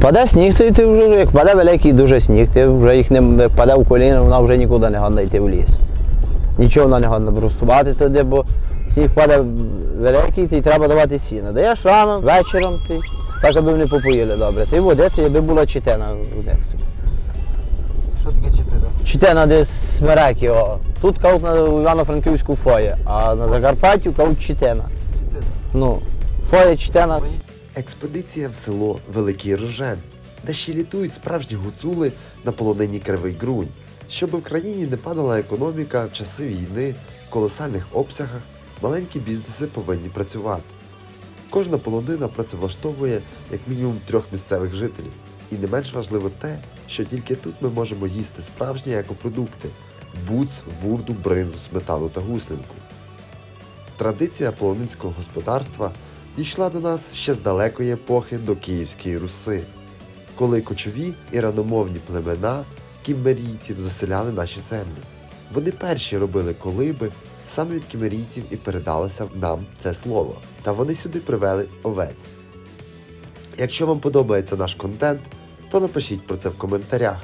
Паде сніг, то ти вже, як паде великий дуже сніг, ти вже їх не паде в коліна, вона вже нікуди не годна йти в ліс. Нічого вона не годна брустувати туди, бо сніг паде великий, й треба давати сіна. Даєш рано, вечором, ти, так, аби вони попоїли добре. Ти води, то аби була читена в них. Що таке чотири? Читена десь смереки, о. Тут каут на Івано-Франківську фоє, а на Закарпаттю каут читена. Чотири. Ну, фоє читена. Експедиція в село Великий Рожен, де ще літують справжні гуцули на полонині Кривий Грунь, щоб в країні не падала економіка в часи війни, в колосальних обсягах, маленькі бізнеси повинні працювати. Кожна полонина працевлаштовує як мінімум трьох місцевих жителів. І не менш важливо те, що тільки тут ми можемо їсти справжні екопродукти буц, вурду, бринзу, сметану та гуслинку. Традиція полонинського господарства дійшла до нас ще з далекої епохи до Київської Руси, коли кочові і раномовні племена кіммерійців заселяли наші землі. Вони перші робили колиби, саме від кімерійців і передалося нам це слово. Та вони сюди привели овець. Якщо вам подобається наш контент, то напишіть про це в коментарях.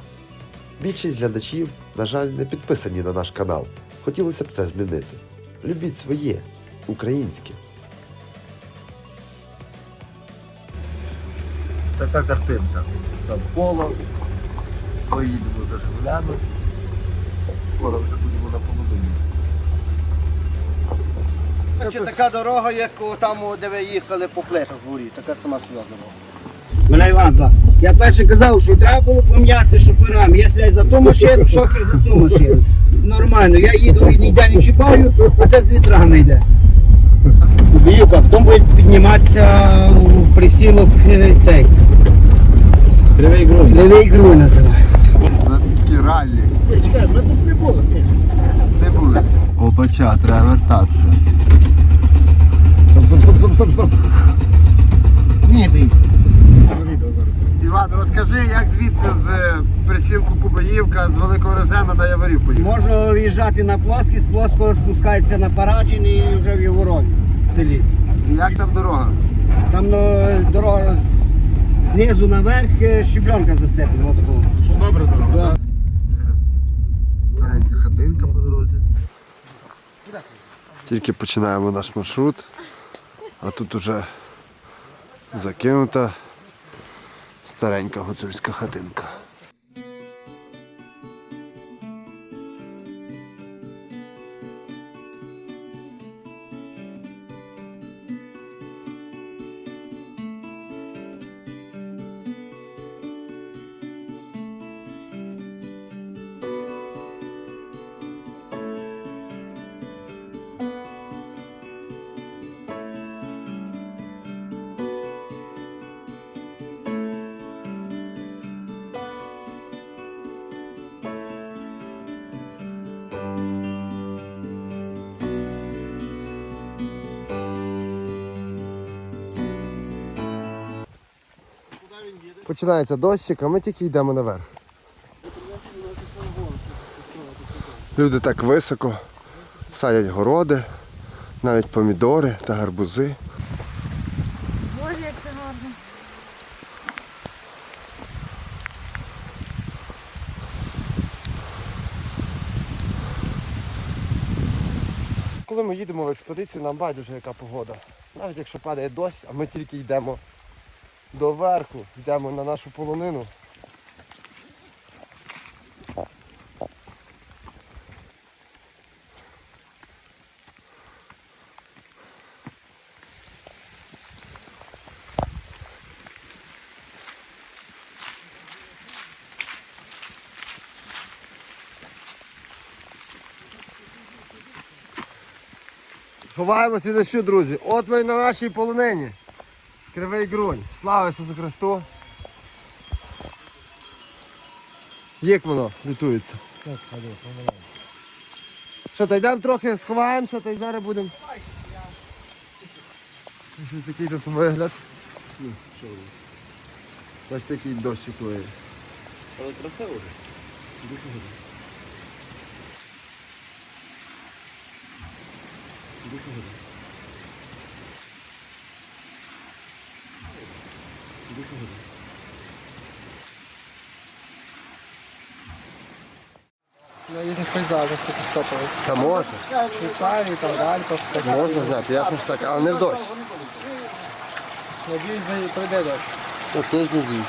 Більшість глядачів, на жаль, не підписані на наш канал. Хотілося б це змінити. Любіть своє, українське. Така картинка. Там поло. Поїдемо за Жигулями. Скоро вже будемо на половині. Чи така дорога, як там, де ви їхали по плешах вгорі, така сама сюди дорога. Мене Іван звав. Я перше казав, що треба було помінятися шоферами. Я сідаю за ту машину, шофер за цю машину. Нормально, я їду і ніде не чіпаю, а це з вітрами йде. Біюка, потім буде підніматися у присілок е, цей. Кривий грунь. Кривий грунь називається. У нас такі раллі. Чекай, ми тут не були. Не були. Опача, треба вертатися. Ні, бій. Іван, розкажи, як звідси з е, присілку Кубаївка з Великого Рожена до Яворів поїхав? Можна в'їжджати на плоскість, з плоского спускається на Парачин і вже в Єворові в селі. І як там дорога? Там ну, дорога знизу наверх е, щебленка засипана. отакого. Що добре дорога? Да. Старенька хатинка по дорозі. Тільки починаємо наш маршрут, а тут уже закинута старенька гуцульська хатинка. Починається дощик, а ми тільки йдемо наверх. Люди так високо садять городи, навіть помідори та гарбузи. Боже, як це гарно. Коли ми їдемо в експедицію, нам байдуже яка погода. Навіть якщо падає дощ, а ми тільки йдемо до верху, йдемо на нашу полонину. Ховаємося від дощу, друзі. От ми на нашій полонині. Кривий грунь. Слава Ісусу Христу. Як воно літується? Що, то йдемо трохи, сховаємося, та й зараз будемо. Ось такий тут вигляд. Ну, що? Ось такий дощик лиє. Але красиво. Ну, на різних пейзажах фотостопили. Та можна. Швейцарії, там далі, Можна знати, ясно ж так, але не в дощ. Надіюсь, прийде дощ. Окей, не зійде.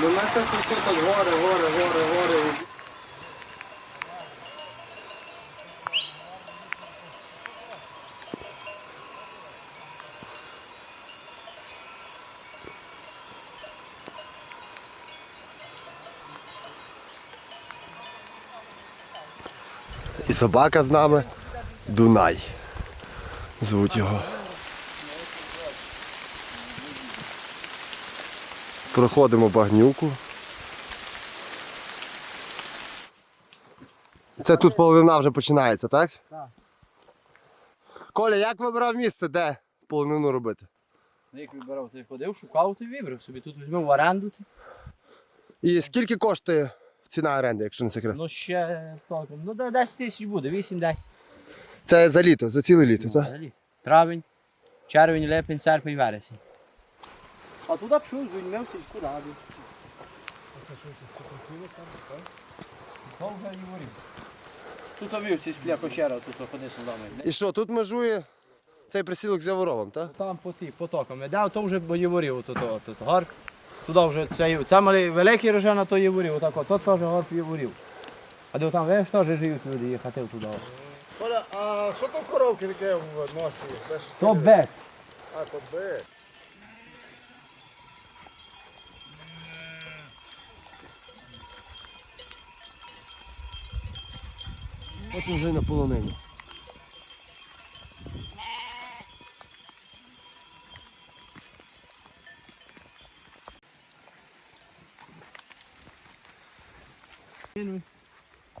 До нас тут гори, гори, гори, гори. І собака з нами. Дунай. Звуть його. Проходимо багнюку. Це тут полонина вже починається, так? Так. Коля, як вибирав місце, де полонину робити? Ну, Як вибирав, ти ходив, шукав, ти вибрав собі. Тут візьмемо в оренду. І скільки коштує ціна оренди, якщо не секрет? Ну ще толком. Ну де 10 тисяч буде, 8-10. Це за літо, за ціле літо, так? Взагалі. Травень, червень, липень, серпень, вересень. А туди пшу, звільнив сільську раду. Довго і ворів. Тут овівці з пляхощера, тут ходи сюди. І що, тут межує цей присілок з Яворовим, так? Там по ті потоками. Де то вже боєворів, тут, тут, тут горк. Туди вже це, це малий великий рожена, то є єворів, отак от, тут теж горк єворів. А де там, видиш, теж живуть люди, є хати туди. Оля, а що то коровки таке в носі? Це ж То бек. А, то без. От вже на полонині.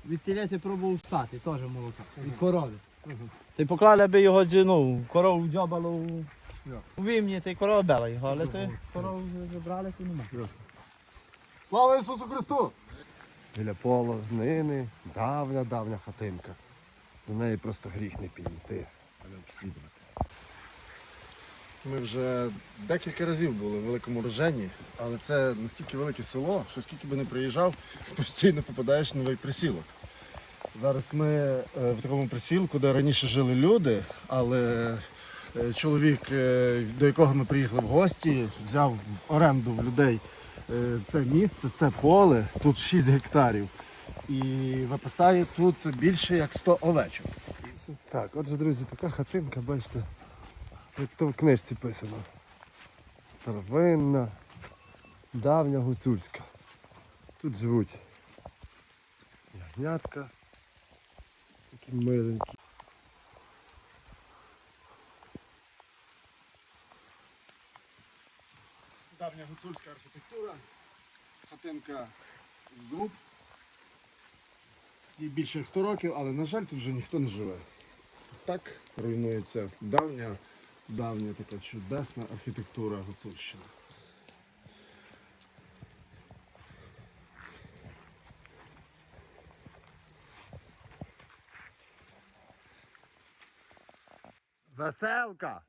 Від телети пробував стати, теж молока. Від корови. Ти поклали би його ну, корову дзьобало у вимні, та й корова бела його, але ти корову забрали, то нема. Слава Ісусу Христу! Біля полонини давня давня хатинка. До неї просто гріх не підійти, але обслідувати. Ми вже декілька разів були в великому рожені, але це настільки велике село, що скільки би не приїжджав, постійно попадаєш в новий присілок. Зараз ми е, в такому присілку, де раніше жили люди, але е, чоловік, е, до якого ми приїхали в гості, взяв в оренду в людей це місце, це поле, тут 6 гектарів. І виписає тут більше як 100 овечок. Так, отже, друзі, така хатинка, бачите, як то в книжці писано. Старовинна, давня гуцульська. Тут живуть ягнятка, такі миленькі. давня гуцульська архітектура, хатинка з зруб. Їй більше як 100 років, але на жаль тут вже ніхто не живе. Так руйнується давня, давня така чудесна архітектура Гуцульщини. Веселка!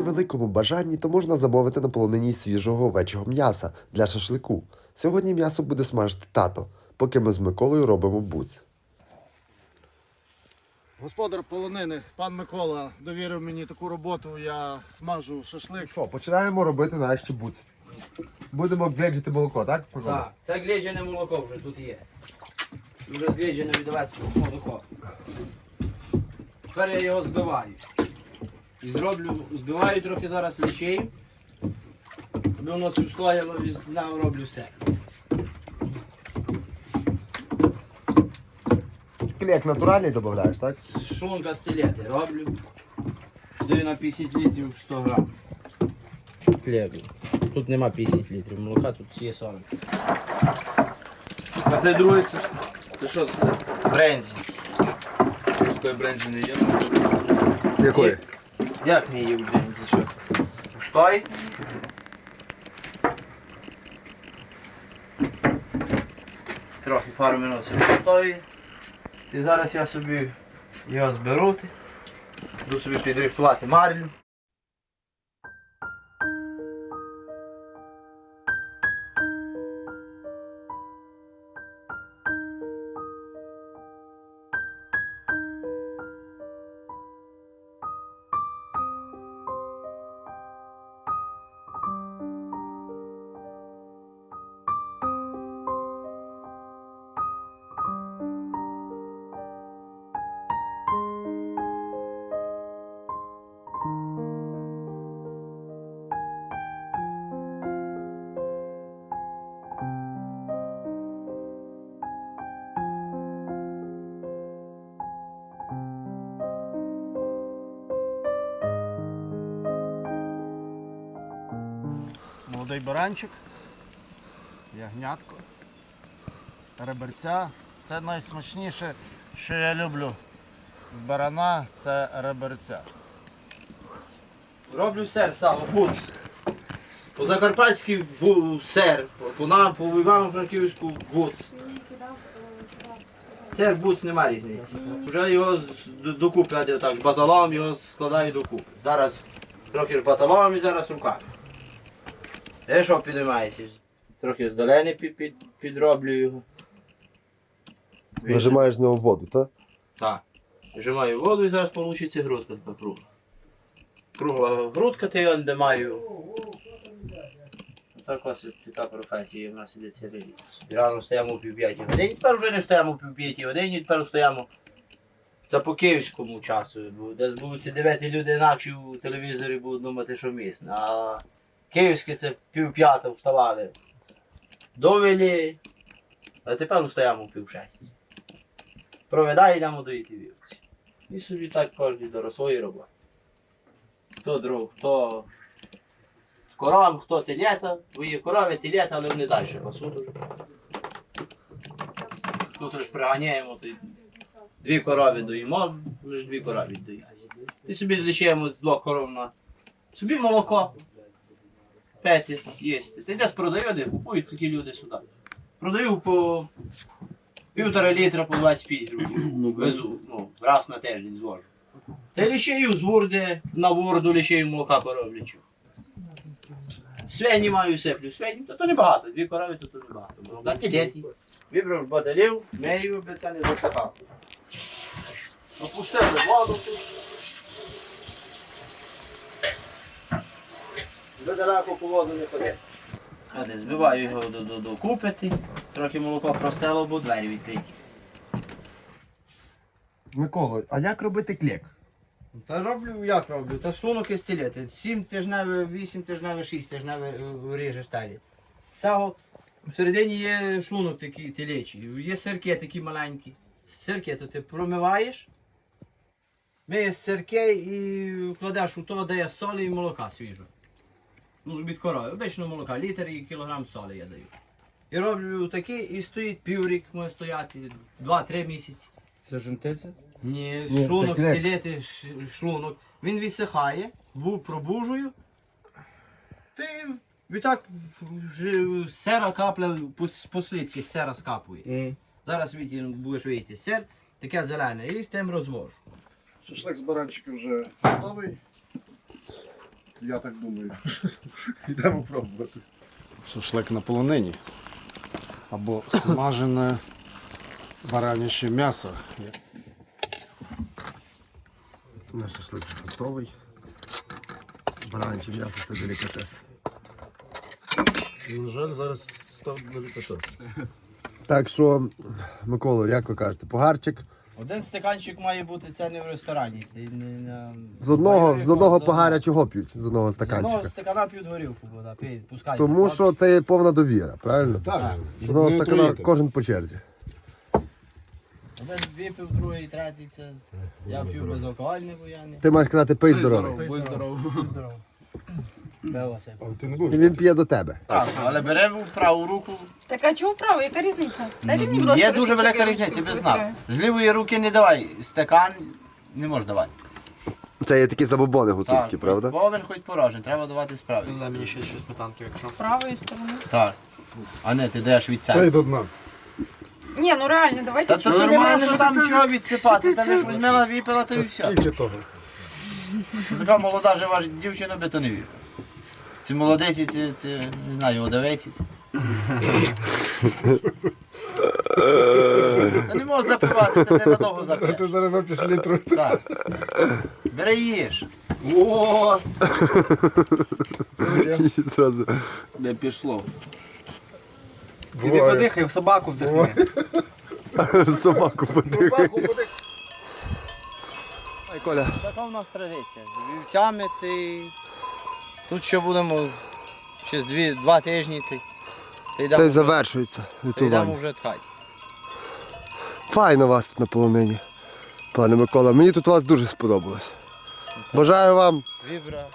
При великому бажанні то можна замовити на полонині свіжого овечого м'яса для шашлику. Сьогодні м'ясо буде смажити тато, поки ми з Миколою робимо буц. Господар полонини, пан Микола, довірив мені таку роботу, я смажу шашлик. Що, починаємо робити нарешті буц. Будемо гледжити молоко, так? Так, це гліджене молоко вже тут є. Вже згліджене віддається молоко. Тепер я його збиваю. І зроблю, збиваю трохи зараз лічею. Аби воно собі стояло і знав, роблю все. Клек натуральний додаєш, так? Шлунка стилети роблю. Даю на 50 літрів 100 грам. Хліб. Тут нема 50 літрів молока, тут є 40. А це другий, це, ж- це що це? Брензі. Такої бренді не є. Якої? Як не є в за що? Стой. Трохи пару минут собі постою. І зараз я собі його зберу. Буду собі підрихтувати марлю. Молодий баранчик, ягнятко, реберця. Це найсмачніше, що я люблю з барана, це реберця. Роблю сер сало, буц. По закарпатськи бу- сер, по нам, по Івано-Франківську буц. Сер буц нема різниці. Вже його з- д- докупи, так, баталом його складаю докупи. Зараз трохи з баталом і зараз руками. Де що підіймається? Трохи з долини під, під, підроблю його. Нажимаєш з нього воду, так? Так. Вжимаю воду і зараз вийде грудка така кругла. Кругла грудка, ти он де маю. Так ось така професія в нас іде цілий Рано стоїмо пів п'ятій годині, тепер вже не стоїмо в пів п'ятій годині, тепер стоїмо за по київському часу. Бо десь будуть ці дев'яті люди інакші у телевізорі будуть думати, що місне. А київські це пів п'ятого вставали. Довели, а тепер в пів шесті. Проведай йдемо доїти вівці. І собі так кожен до своєї роботи. Хто дров, хто з коровами, хто телята, є корови, телята, але вони далі пасуть. Тут ж приганяємо, то дві корови доїмо, лише дві корови доїмо. І собі лишаємо з двох коров на собі молоко. Пети, їсти. Ти десь продаю, де купують такі люди сюди. Продаю по півтора літра по 25 рублів. Везу, ну, раз на тиждень звожу. Та лишаю з вурди, на вурду лишаю молока короблячу. Свині маю сиплю, свині, то, то небагато, дві корови, то, то небагато. Молока діти. Вибрав батарів, мею, аби це не засипав. Опустили воду тут. Задалеко по воду не ходити. Збиваю його до, до, до купити, трохи молоко простело, бо двері відкриті. Микола, а як робити клек? Та роблю, як роблю? Та шлунок і стілети. Сім тижневе, вісім тижневе, шість тижневе е, ріжеш далі. Цього всередині є шлунок такий телечий, є сирки такі маленькі. З сирки то ти промиваєш, миєш сирки і кладеш у то, де є солі і молока свіжого. Ну, від корови, обично молока, літр і кілограм солі я даю. І роблю такі, і стоїть піврік, може стояти, два-три місяці. Це жентиця? Ні, Ні, шлунок, це клек. стілети, ш- шлунок. Він відсихає, бу пробужую. Ти відтак вже сера капля пос- послідки сера скапує. Зараз віді, будеш вийти сер, таке зелене, і з тим розвожу. Шашлик з баранчиком вже готовий. Я так думаю. Йдемо пробувати. Шашлик на полонині. Або смажене бараняче м'ясо. Наш шашлик готовий. Баранче м'ясо це делікатес. На жаль, зараз став делікатес. Так що, Микола, як ви кажете, погарчик. Один стаканчик має бути, це не в ресторані. Ти не, на... З одного, з одного з погаря чого п'ють? З одного З одного стаканчика. стакана п'ють горілку, вода, пий, пускай. Тому що це є повна довіра, правильно? Так, З щоб одного не стакана отруїти. кожен по черзі. Один випив, другий, третій, це я п'ю безалкогольний, бо я не... Ти маєш казати пий здоровий. Будь здоров. Здорово. А ти не І будеш? він п'є до тебе. Так, але беремо в праву руку. Так а чого вправо? Яка різниця? Дайте мені, будь ласка, Є дуже велика різниця, без знак. З лівої руки не давай стакан, не можеш давати. Це є такі забобони Так, Повен хоч порожен, треба давати справи. Дай мені ще щось сметанки, якщо. З правої сторони. Так. А не, ти даєш від Та й до дна. Ні, ну реально, давайте Та то чуть-чуть. ти не маєш там чого відсипати, та лиш візьмела випила, то і все. Скільки того? Така молода жива ж дівчина би то не випила. Ці молодиці, ці, ці, не знаю, одавиці. Та не можеш запивати, ти надовго Ти зараз вип'єш літру. Так. Бери їж. О, Зразу. Не пішло. Іди подихай, собаку вдихни. Собаку подихай. Ай, Коля. Така в нас традиція. З вівцями ти. Тут ще будемо через дві, два тижні. Ти, ти Та й йдемо, завершується лютування. йдемо вже ткати. Файно вас тут на полонині. Пане Микола, мені тут вас дуже сподобалось. Бажаю вам Вибра.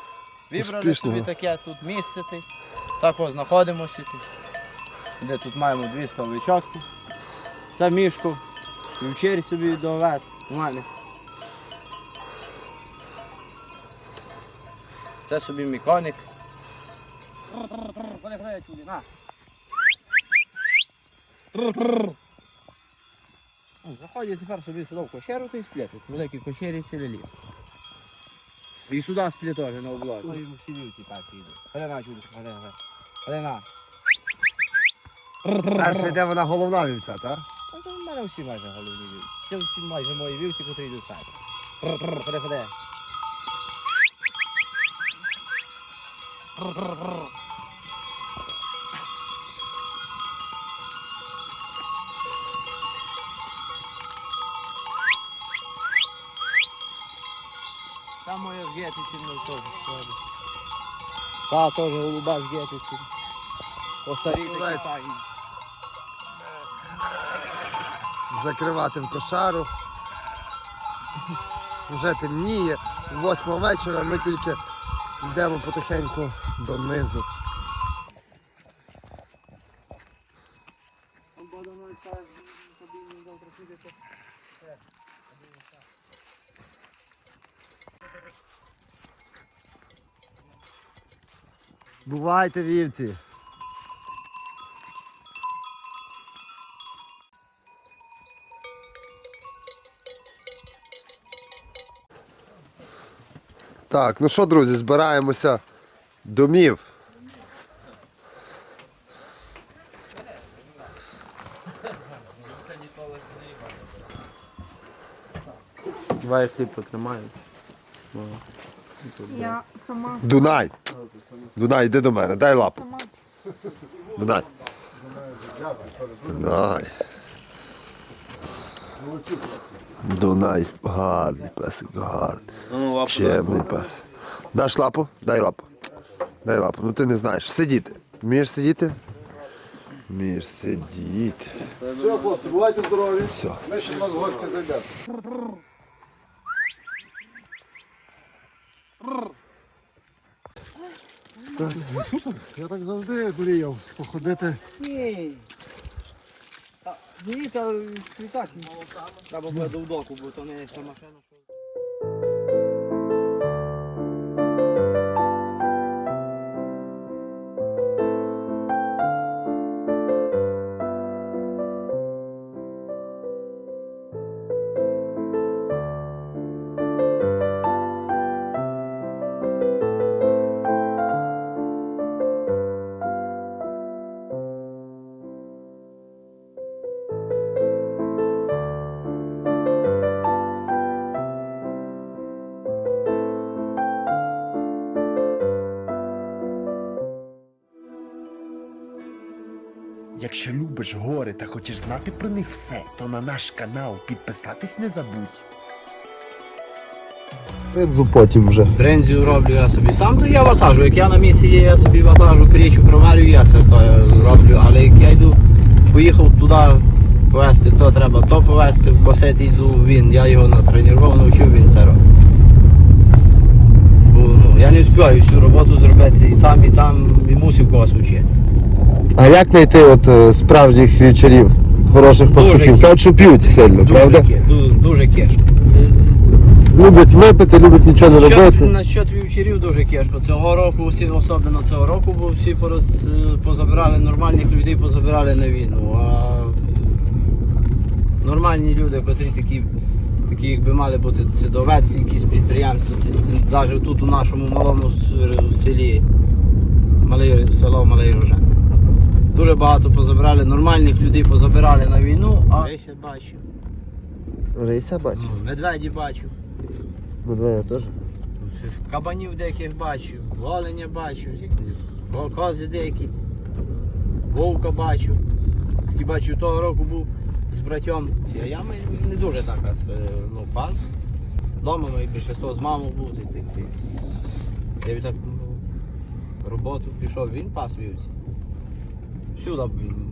Вибрали Успішного. собі таке тут місце. Ти. Так ось знаходимося. Де тут маємо дві столичок. Це мішку. Вівчері собі довед. У Це собі. Ну, Заходять тепер собі сюди в кошеру та й сплять. Великі кошері ціле літо. І сюди сплять на облогі. Ну, і всі вівці так йдуть. Ходи на, чуди, ходи, ходи. Ходи йде вона головна вівця, так? То в мене всі майже головні вівці. Це всі майже мої вівці, котрі йдуть так. Ходи, ходи. Там моя з Гетиці, ну теж. сходить. Та, теж голуба з Гетиці. По старій такі Молодець. файні. Закривати в кошару. Вже темніє. Восьма вечора ми тільки йдемо потихеньку донизу. Бувайте вівці. Так, ну що, друзі, збираємося домів. Давай хліб потримаю. Я сама. Дунай. Дунай, йди до мене, дай лапу. Дунай. Дунай. Дунай, гарний песик, гарний. Ну, Чемний пес. Даш лапу? Дай лапу. Дай лапу. Ну ти не знаєш. Сидіти. Вмієш сидіти? Вмієш сидіти. Все, хлопці, бувайте здорові. Все. Ми ще в гості зайдемо. Супер. Я так завжди мріяв походити. Ні. Дивіться, і так. Треба буде до вдоку, бо то не ця машина. Любиш гори та хочеш знати про них все, то на наш канал підписатись не забудь. Ридзу потім вже. Брензію роблю я собі сам, то я ватажу. Як я на місці є, я собі ватажу, крічу, проварю, я це то роблю. Але як я йду, поїхав туди повезти, то треба то повезти, косити йду він. Я його натренував, навчив, він це робить. Бо, ну, я не встигаю всю роботу зробити і там, і там, і мусив когось вчити. А як знайти от е, справжніх вівчарів, хороших пастухів? Кажуть, що п'ють сильно, Дуже, правда? ке- дуже, дуже кешко. Люблять випити, люблять нічого не Насчет, робити. насчет вівчарів дуже кешко. Цього року, всі, особливо цього року, бо всі пороз, позабирали нормальних людей, позабирали на війну. А нормальні люди, котрі такі, такі якби мали бути це доведці, якісь підприємства, навіть тут у нашому малому с- селі, мале село Малий Рожен. Дуже багато позабирали, нормальних людей позабирали на війну, а я бачу. Рейся бачив? Медведі бачу. Медведя теж. Кабанів деяких бачу, оленя бачу, ко- кози деякі, вовка бачу. І бачу, того року був з братьом. Ці, а я ми- не дуже так аж, е, ну, пас. Дома ми більшість з мамою був. ти- ти- ти. Я так ну, роботу пішов, він пас вівці. Всюди